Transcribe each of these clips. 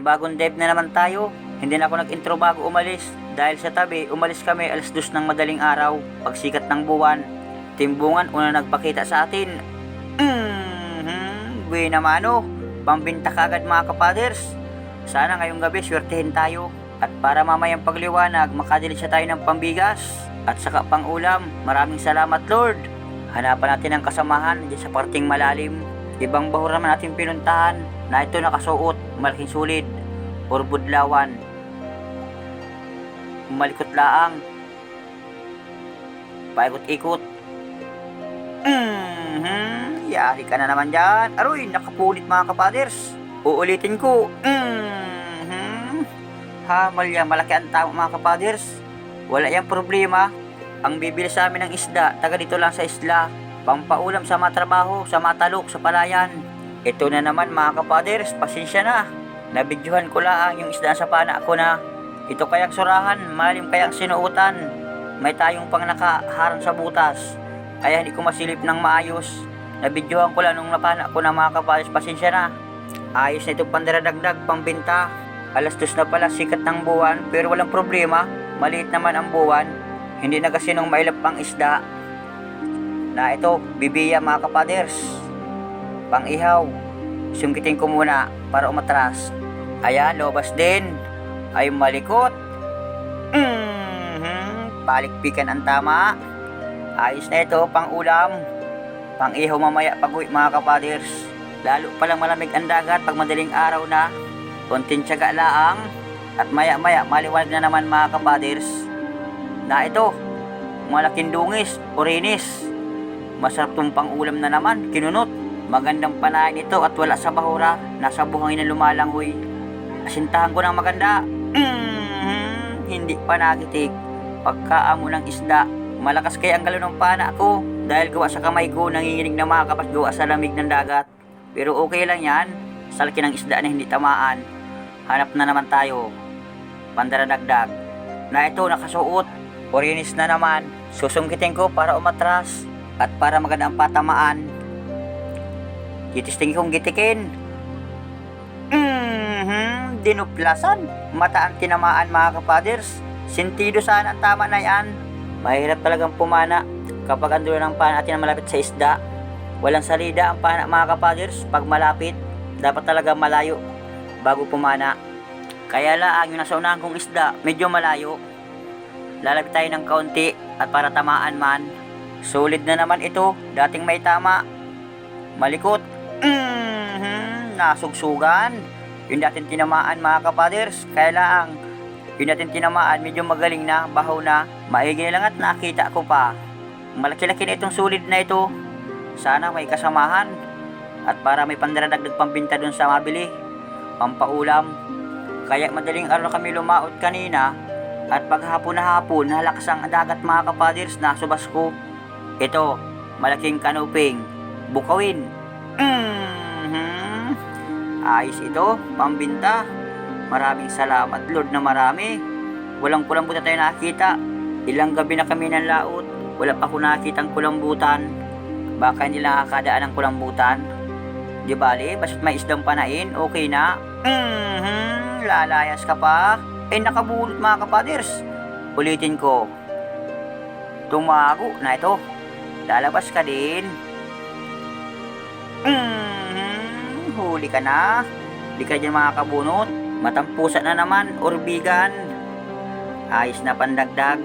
Panibagong dive na naman tayo. Hindi na ako nag-intro bago umalis. Dahil sa tabi, umalis kami alas dos ng madaling araw. Pagsikat ng buwan. Timbungan una nagpakita sa atin. Mm-hmm. Buwi naman oh. Pambinta kagad mga kapaders. Sana ngayong gabi swertehin tayo. At para mamayang pagliwanag, makadili siya tayo ng pambigas. At saka pang ulam. Maraming salamat Lord. Hanapan natin ang kasamahan sa parting malalim. Ibang bahura naman natin pinuntahan na ito nakasuot, malaking sulid, or. Malikot laang. Paikot-ikot. Mhm, yari ka na naman dyan. Aroy, nakapulit mga kapaders. Uulitin ko. Mhm. Hamal yan, malaki ang tao mga kapaders. Wala yang problema. Ang bibili sa amin ng isda, taga dito lang sa isla. Pampaulam sa mga trabaho, sa mga talok, sa palayan. Ito na naman mga kapaders, pasensya na. Nabidyohan ko lang yung isda sa pana ako na. Ito kayang surahan, malim kayang sinuutan. May tayong pang nakaharang sa butas. Kaya hindi ko masilip ng maayos. Nabidyohan ko lang nung napana ko na mga kapaders, pasensya na. Ayos na ito pandaradagdag, pambinta. Alas dos na pala sikat ng buwan, pero walang problema. Maliit naman ang buwan. Hindi na kasi nung mailap pang isda. Na ito, bibiya mga kapaders. Pang ihaw. Sungkitin ko muna para umatras. Ayan, lobas din. Ay malikot. Mhm, palikpikan ang tama. Ayos na ito, pang ulam. Pang ihaw mamaya pag uwi mga kapaders. Lalo palang malamig ang dagat pag madaling araw na. Konting tiyaga laang. At maya maya maliwanag na naman mga kapaders. Na ito, malaking dungis, orinis. Masarap tong pang ulam na naman, kinunot. Magandang panain ito at wala sa bahura. Nasa buhangin na lumalangoy. Asintahan ko ng maganda. Mhm, hindi pa nakitik. Pagkaamo ng isda, malakas kaya ang galaw ng pana ako. Dahil gawa sa kamay ko, nanginginig na mga kapas gawa sa lamig ng dagat. Pero okay lang yan. Sa laki ng isda na hindi tamaan. Hanap na naman tayo. Pandaradagdag. Na ito nakasuot. Orinis na naman. Susungkitin ko para umatras. At para maganda ang patamaan. Gitistingin kong gitikin. Mhm, dinuplasan. Mata ang tinamaan mga kapaders. Sentido sana ang tama na yan. Mahirap talagang pumana kapag ando ng pana natin na malapit sa isda. Walang salida ang pana mga kapaders pag malapit. Dapat talaga malayo bago pumana. Kaya lang yung nasa unahan kong isda, medyo malayo. Lalapit tayo ng kaunti at para tamaan man. Solid na naman ito, dating may tama. Malikot. Mhm, nasugsugan. Yung dating tinamaan mga kapaders, kaya lang yung dating tinamaan medyo magaling na, bahaw na. Maigi lang at nakita ko pa. Malaki-laki na itong solid na ito. Sana may kasamahan. At para may pandaradagdag pambinta dun sa mabili. Pampaulam. Kaya madaling araw kami lumaot kanina. At paghapon na hapon, nalakas ang dagat mga kapaders na subas ko. Ito, malaking kanuping. Bukawin. Mhm. Ayos ito, pambinta. Maraming salamat Lord na marami. Walang kulambutan tayo nakita. Ilang gabi na kami ng laot. Wala pa ako nakita ang kulambutan. Baka hindi lang nakakadaan ang kulambutan. Di bali, basta't may isdang panain, okay na. Mhm, lalayas ka pa. Eh nakabulot mga kapaders. Ulitin ko. Tumago na ito. Lalabas ka din. Mhm, huli ka na. Di ka dyan mga kabunot. Matampusan na naman, orbigan. Ayos na pandagdag.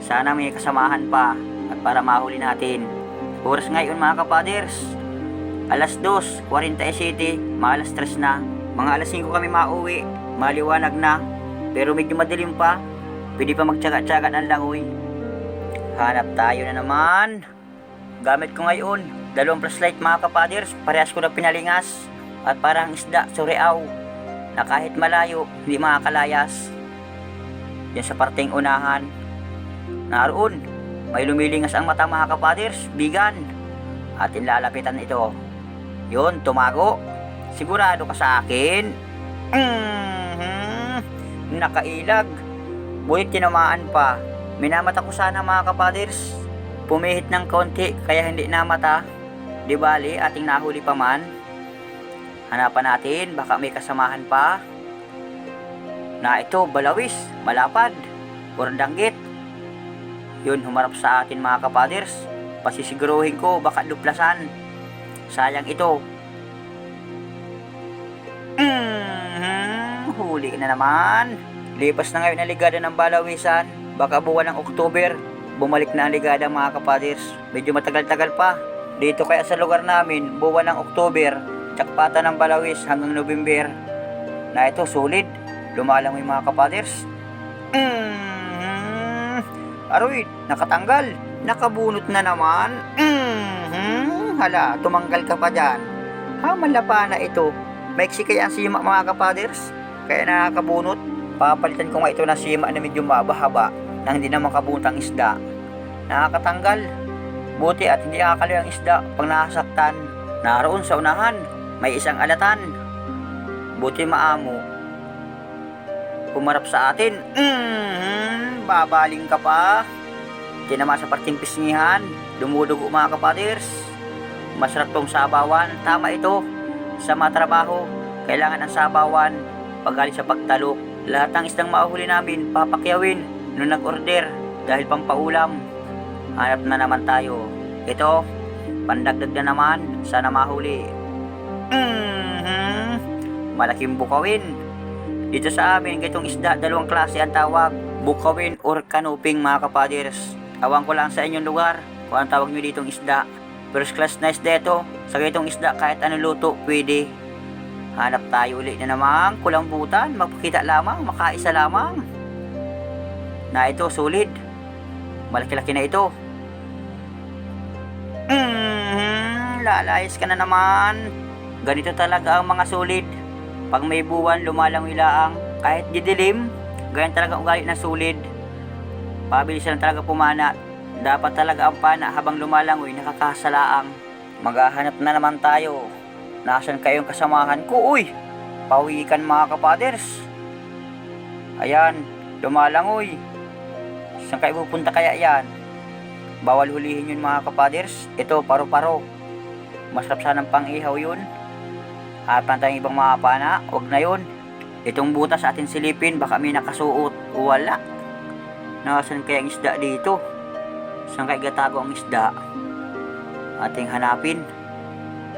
Sana may kasamahan pa at para mahuli natin. Oras ngayon mga kapaders. Alas 2.47, mga alas 3 na. Mga alas 5 kami mauwi. Maliwanag na. Pero medyo madilim pa. Pwede pa magtsaga-tsaga ng langoy. Hanap tayo na naman. Gamit ko ngayon, dalawang flashlight mga kapaders. Parehas ko na pinalingas. At parang isda, sureaw. Na kahit malayo, hindi makakalayas. Yan sa parteng unahan. Naroon, may lumilingas ang mata mga kapaders, bigan. Atin lalapitan ito. Yun, tumago. Sigurado ka sa akin? Mhm. Nakailag. Bulit tinamaan pa. Minamata ko sana mga kapaders. Pumihit ng konti kaya hindi namata. Di bali, ating nahuli pa man. Hanapan natin, baka may kasamahan pa. Na ito, balawis, malapad, or danggit. Yun, humarap sa atin mga kapaders. Pasisiguruhin ko, baka duplasan. Sayang ito. Mhm, huli na naman. Lipas na ngayon ang ligada ng balawisan. Baka buwan ng Oktober, bumalik na ang ligada mga kapaders. Medyo matagal-tagal pa. Dito kaya sa lugar namin, buwan ng Oktober, tsakpata ng balawis hanggang November. Na ito, sulit. Lumalang yung mga kapaders. Mhm. Aroy, nakatanggal. Nakabunot na naman. Mhm. Hala, tumanggal ka pa dyan. Hamala pa na ito. Maiksi kaya ang sima mga kapaders. Kaya nakakabunot. Papalitan ko nga ito ng sima na medyo mabahaba na hindi na makabutang isda. Nakakatanggal. Buti at hindi nakakalayo ang isda pag nakasaktan. Naroon sa unahan, may isang alatan. Buti maamo. Pumarap sa atin. Mhm, babaling ka pa. Tinama sa parting pisngihan. Dumudugo mga kapaders. Masarap tong sabawan. Tama ito. Sa mga trabaho, kailangan ng sabawan pagaling sa pagtalok. Lahat ng isdang mahuhuli namin, papakyawin nung nag-order dahil pampaulam. Hanap na naman tayo. Ito, pandagdag na naman. Sana mahuli. Mhm. Malaking bukawin. Dito sa amin, ganitong isda, dalawang klase ang tawag. Bukawin or kanuping mga kapaders. Awang ko lang sa inyong lugar kung ang tawag nyo ditong isda. First class na isda ito. Sa ganitong isda, kahit ano luto, pwede. Hanap tayo ulit na naman, kulambutan, magpakita lamang, makaisa lamang. Na ito, solid. Malaki-laki na ito. Mhm, lalayas ka na naman. Ganito talaga ang mga solid. Pag may buwan, lumalangoy laang. Kahit didilim, ganyan talaga ugali ng solid. Pabilis lang talaga pumana. Dapat talaga ang pana habang lumalangoy nakakasalaang. Maghahanap na naman tayo. Nasaan kayong kasamahan ko? Uy! Pawikan mga kapaders. Ayan, lumalangoy. Saan kayo pupunta kaya yan? Bawal hulihin yun mga kapaders. Ito, paro-paro. Masarap sanang pang-ihaw yun. At tayong ibang mga pana, wag na yun. Itong butas atin silipin, baka may nakasuot. Wala. Nasaan kaya ang isda dito? Saan kaya gatago ang isda? Ating hanapin.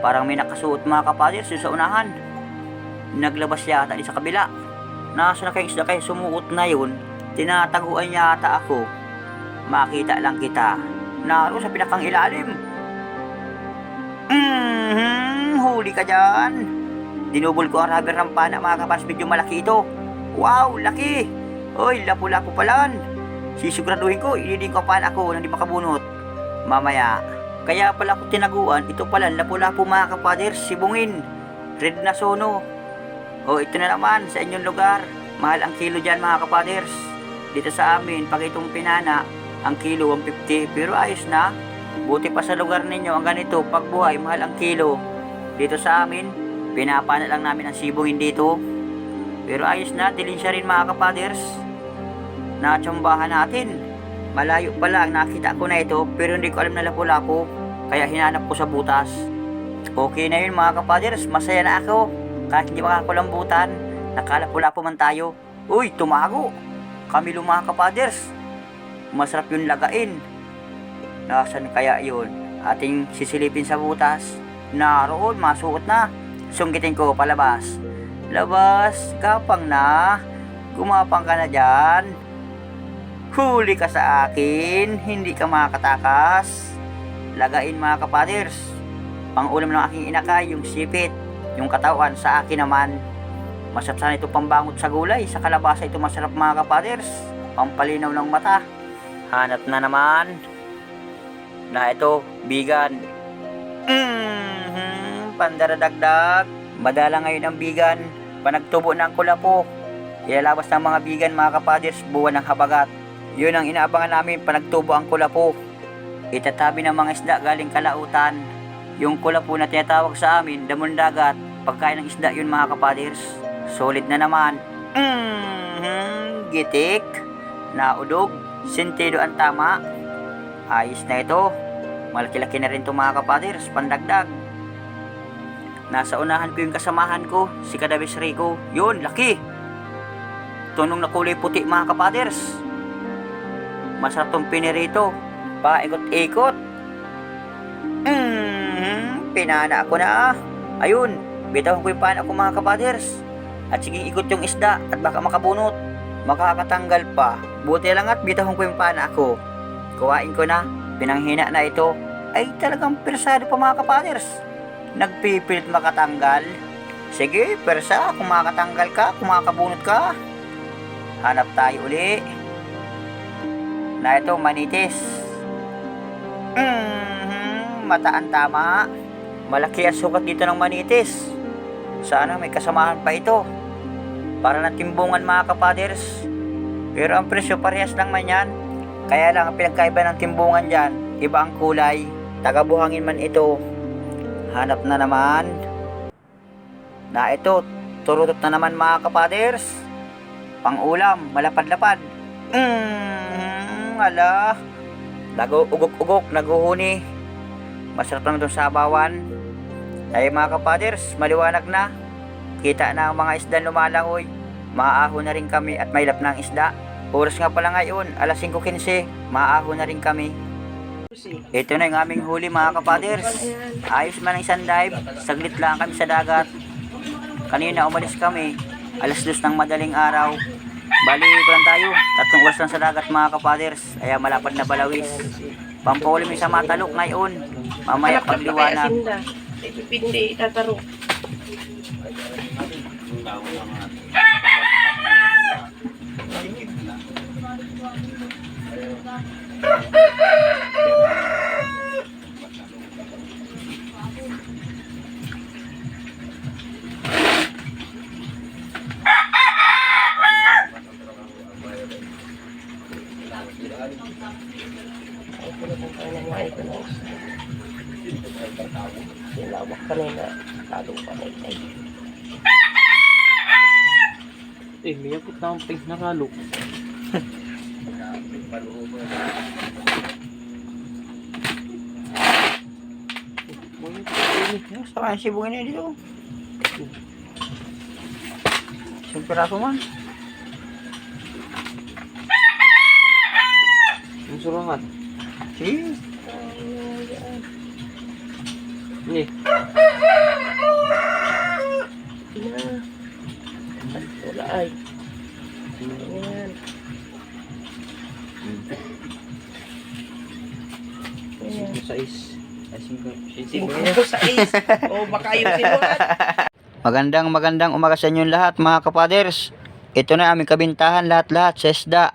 Parang may nakasuot mga kapaders sa unahan. Naglabas yata di sa kabila. Nasaan na kaya ang isda kaya sumuot na yun? Tinataguan yata ako. Makita lang kita. Naro sa pinakang ilalim. Mhm, huli ka dyan. Dinubol ko ang rubber ng pana mga kapas, medyo malaki ito. Wow, laki! Oy, lapu-lapu palan. Sisiguraduhin ko, ililin ko ang pana ko nang di makabunot. Mamaya. Kaya pala ko tinaguan, ito pala, lapu-lapu mga kapaders, sibungin. Red na sono. O, ito na naman, sa inyong lugar. Mahal ang kilo dyan mga kapaders. Dito sa amin, pag itong pinana, ang kilo 150, pero ayos na. Buti pa sa lugar ninyo, ang ganito, pag buhay, mahal ang kilo. Dito sa amin, pinapana lang namin ang sibungin dito. Pero ayos na, dilin siya rin mga kapaders. Natsambahan natin. Malayo pa lang, nakita ko na ito, pero hindi ko alam na lapu-lapu. Kaya hinanap ko sa butas. Okay na yun mga kapaders, masaya na ako. Kahit hindi makakulambutan, nakalapu-lapu man tayo. Uy, tumago! Kami mga kapaders. Masarap yung lagain. Nasaan kaya yun? Ating sisilipin sa butas. Naroon, masuot na. Sunggitin ko palabas. Labas, kapang na. Gumapang ka na dyan. Huli ka sa akin, hindi ka makatakas. Lagain mga kapaders. Pang ulam ng aking inakay, yung sipit. Yung katawan sa akin naman. Masarap sana ito pambangot sa gulay. Sa kalabasa ito masarap mga kapaders. Pampalinaw ng mata. Hanap na naman. Na ito, bigan. Mhm, pandaradagdag. Madala ngayon ang bigan. Panagtubo ng kulapo. Ilalabas ng mga bigan mga kapaders buwan ng habagat. Yun ang inaabangan namin panagtubo ang kulapo. Itatabi ng mga isda galing kalautan. Yung kulapo na tinatawag sa amin, damon dagat. Pagkain ng isda yun mga kapaders. Solid na naman. Mhm, gitik. Naudog. Sentido ang tama. Ayos na ito. Malaki-laki na rin ito mga kapaders, pandagdag. Nasa unahan ko yung kasamahan ko, si Kadabis Rico. Yun, laki. Tunong na kulay puti mga kapaders. Masarap tong pinirito. Paikot-ikot. Mm, pinana ako na. Ayun, bitaw ko yung pana ko mga kapaders. At sige ikot yung isda at baka makabunot. Makakatanggal pa. Buti lang at bitahon ko yung pana ko. Kuhain ko na. Pinanghina na ito. Ay talagang persado pa mga kapaders. Nagpipilit makatanggal. Sige, persa, kung makatanggal ka, kung ka. Hanap tayo uli. Na ito, manitis. Mhm, mataan tama. Malaki ang sukat dito ng manitis. Sana may kasamahan pa ito. Para ng timbungan mga kapaders. Pero ang presyo parehas lang man yan. Kaya lang ang pinagkaiba ng timbungan dyan, iba ang kulay. Tagabuhangin man ito. Hanap na naman. Na ito, turutot na naman mga kapaders. Pang-ulam, malapad-lapad. Mmm, ala. Nago, ugok-ugok, naguhuni. Masarap lang itong sabawan. Ay mga kapaders, maliwanag na. Kita na ang mga isda lumalangoy. Maaahon na rin kami at may lap ng isda. Oras nga pala ngayon, alas 5.15, maaahon na rin kami. Ito na yung aming huli mga kapaders. Ayos man ang isang dive, saglit lang kami sa dagat. Kanina umalis kami, alas dos ng madaling araw. Bali ko lang tayo, tatlong oras lang sa dagat mga kapaders. Kaya malapad na balawis. Pampaulim sa matalok ngayon. Mamaya pagliwanag. Pipindi, itataro. Silawak kanina. Talo pa na ito. Eh, may akot na na. Saka yung sibugin niya dito. Isang piraso man. Ang surangan. Sige. Eh, Na. Wala ay. Ayan. Ayan. yung sais. Magandang magandang umaga sa inyong lahat mga kapaders. Ito na aming kabintahan lahat-lahat sa isda.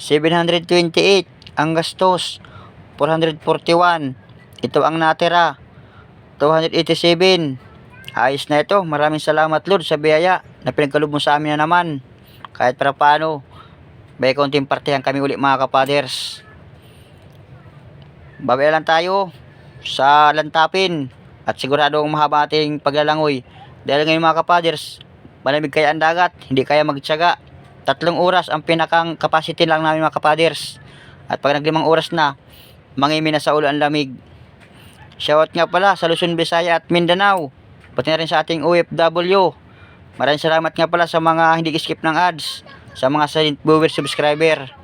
728 ang gastos. 441. Ito ang natira. 287. Ayos na ito. Maraming salamat Lord sa biyaya na pinagkalob mo sa amin na naman. Kahit para paano. May konting partihan kami uli mga kapaders. Babaya lang tayo sa lantapin at sigurado ang mahaba ating paglalangoy. Dahil ngayon mga kapaders, malamig kaya ang dagat, hindi kaya magtyaga. Tatlong oras ang pinakang capacity lang namin mga kapaders. At pag naglimang oras na, mangimi na sa ulo ang lamig. Shoutout nga pala sa Luzon, Visaya at Mindanao. Pati na rin sa ating OFW. Maraming salamat nga pala sa mga hindi skip ng ads. Sa mga silent viewer subscriber.